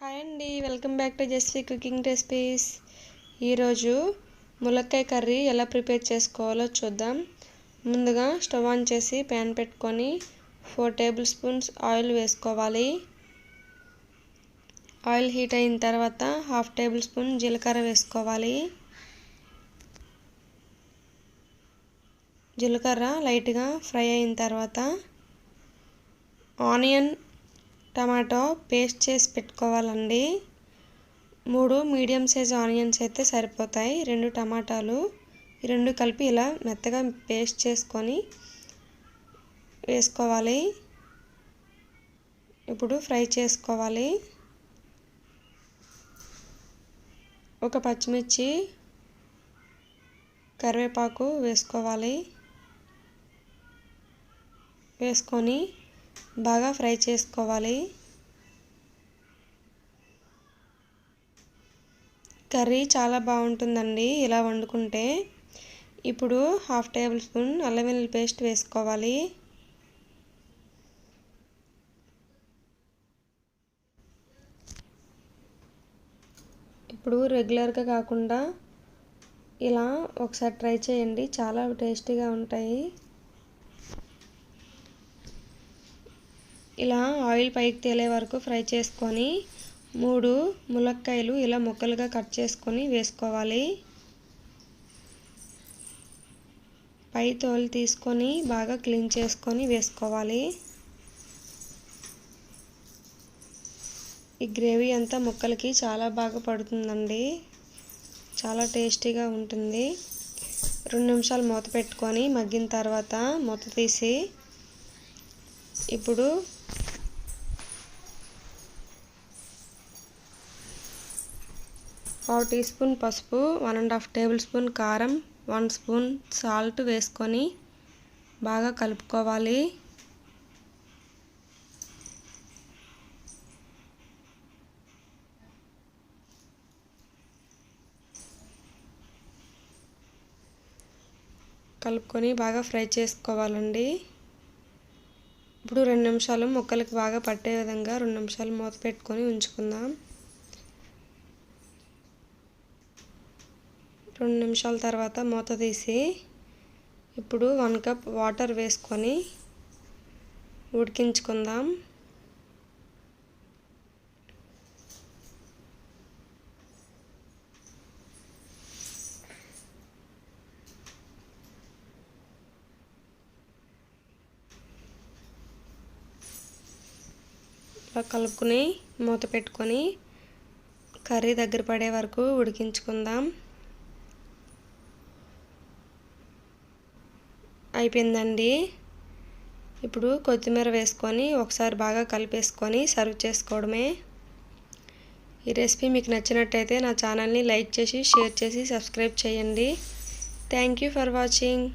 Hi అండి welcome back to Jasvi cooking recipes. ఈరోజు ములక్కాయ కర్రీ ఎలా ప్రిపేర్ చేసుకోవాలో చూద్దాం. ముందుగా స్టవ్ ఆన్ చేసి ప్యాన్ పెట్టుకొని ఫోర్ టేబుల్ స్పూన్స్ ఆయిల్ వేసుకోవాలి. ఆయిల్ హీట్ అయిన తర్వాత హాఫ్ టేబుల్ స్పూన్ జీలకర్ర వేసుకోవాలి. జీలకర్ర లైట్గా ఫ్రై అయిన తర్వాత ఆనియన్ టమాటో పేస్ట్ చేసి పెట్టుకోవాలండి. మూడు మీడియం సైజ్ ఆనియన్స్ అయితే సరిపోతాయి. రెండు టమాటాలు ఈ రెండు కలిపి ఇలా మెత్తగా పేస్ట్ చేసుకొని వేసుకోవాలి. ఇప్పుడు ఫ్రై చేసుకోవాలి. ఒక పచ్చిమిర్చి కరివేపాకు వేసుకోవాలి. వేసుకొని బాగా ఫ్రై చేసుకోవాలి. కర్రీ చాలా బాగుంటుందండి ఇలా వండుకుంటే. ఇప్పుడు హాఫ్ టేబుల్ స్పూన్ అల్లం వెల్లుల్లి పేస్ట్ వేసుకోవాలి. ఇప్పుడు రెగ్యులర్గా కాకుండా ఇలా ఒకసారి ట్రై చేయండి. చాలా టేస్టీగా ఉంటాయి. ఇలా ఆయిల్ పైకి తేలే వరకు ఫ్రై చేసుకొని మూడు ములక్కాయలు ఇలా ముక్కలుగా కట్ చేసుకొని వేసుకోవాలి. పై తోలు తీసుకొని బాగా క్లీన్ చేసుకొని వేసుకోవాలి. ఈ గ్రేవీ అంతా ముక్కలకి చాలా బాగా పడుతుందండి. చాలా టేస్టీగా ఉంటుంది. రెండు నిమిషాలు మూత పెట్టుకొని మగ్గిన తర్వాత మూత తీసి ఇప్పుడు పావు టీ స్పూన్ పసుపు one and half tablespoon కారం వన్ స్పూన్ సాల్ట్ వేసుకొని బాగా కలుపుకోవాలి. కలుపుకొని బాగా ఫ్రై చేసుకోవాలండి. ఇప్పుడు రెండు నిమిషాలు ముక్కలకు బాగా పట్టే విధంగా రెండు నిమిషాలు మూత పెట్టుకొని ఉంచుకుందాం. రెండు నిమిషాల తర్వాత మూత తీసి ఇప్పుడు వన్ కప్ వాటర్ వేసుకొని ఉడికించుకుందాం. ఇలా కలుపుకుని మూత పెట్టుకొని కర్రీ దగ్గర పడే వరకు ఉడికించుకుందాం. అయిపోయిందండి. ఇప్పుడు కొత్తిమీర వేసుకొని ఒకసారి బాగా కలిపేసుకొని సర్వ్ చేసుకోవడమే. ఈ రెసిపీ మీకు నచ్చినట్టయితే నా ఛానల్ని లైక్ చేసి షేర్ చేసి సబ్స్క్రైబ్ చేయండి. Thank you for watching.